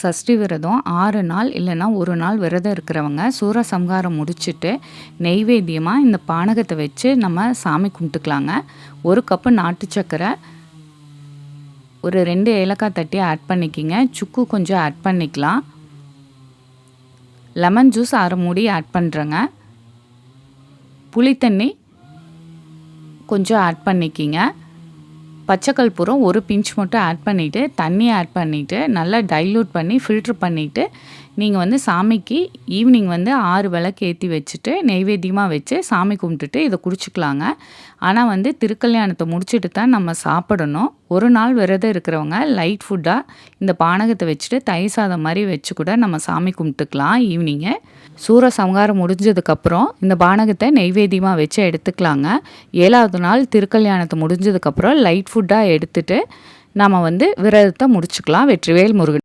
சஷ்டி விரதம் ஆறு நாள் இல்லைன்னா ஒரு நாள் விரதம் இருக்கிறவங்க சூரசம்ஹாரம் முடிச்சுட்டு நெய்வேத்தியமாக இந்த பானகத்தை வச்சு நம்ம சாமி கும்பிட்டுக்கலாங்க. ஒரு கப்பு நாட்டு சக்கரை ஒரு ரெண்டு ஏலக்காய் தட்டி ஆட் பண்ணிக்கிங்க. சுக்கு கொஞ்சம் ஆட் பண்ணிக்கலாம். லெமன் ஜூஸ் அரை மூடி ஆட் பண்ணுறேங்க புளித்தண்ணி கொஞ்சம் ஆட் பண்ணிக்கிங்க. பச்சைக்கற்பூரம் ஒரு பிஞ்ச் மட்டும் ஆட் பண்ணிவிட்டு தண்ணி ஆட் பண்ணிவிட்டு நல்லா டைல்யூட் பண்ணி ஃபில்ட்ரு பண்ணிவிட்டு நீங்கள் வந்து சாமிக்கு ஈவினிங் வந்து ஆறு விளக்கு ஏற்றி வச்சுட்டு நெய்வேத்தியமாக வச்சு சாமி கும்பிட்டுட்டு இதை குடிச்சிக்கலாங்க. ஆனால் வந்து திருக்கல்யாணத்தை முடிச்சுட்டு தான் நம்ம சாப்பிடணும். ஒரு நாள் விரதம் இருக்கிறவங்க லைட் ஃபுட்டாக இந்த பானகத்தை வச்சுட்டு தயிர் சாதம் மாதிரி வச்சு கூட நம்ம சாமி கும்பிட்டுக்கலாம் ஈவினிங்கு சூர சம்ஹாரம் முடிஞ்சதுக்கப்புறம் இந்த பானகத்தை நெய்வேத்தியமாக வச்சு எடுத்துக்கலாங்க. ஏழாவது நாள் திருக்கல்யாணத்தை முடிஞ்சதுக்கப்புறம் லைட் ஃபுட்டாக எடுத்துகிட்டு நம்ம வந்து விரதத்தை முடிச்சுக்கலாம். வெற்றிவேல் முருகன்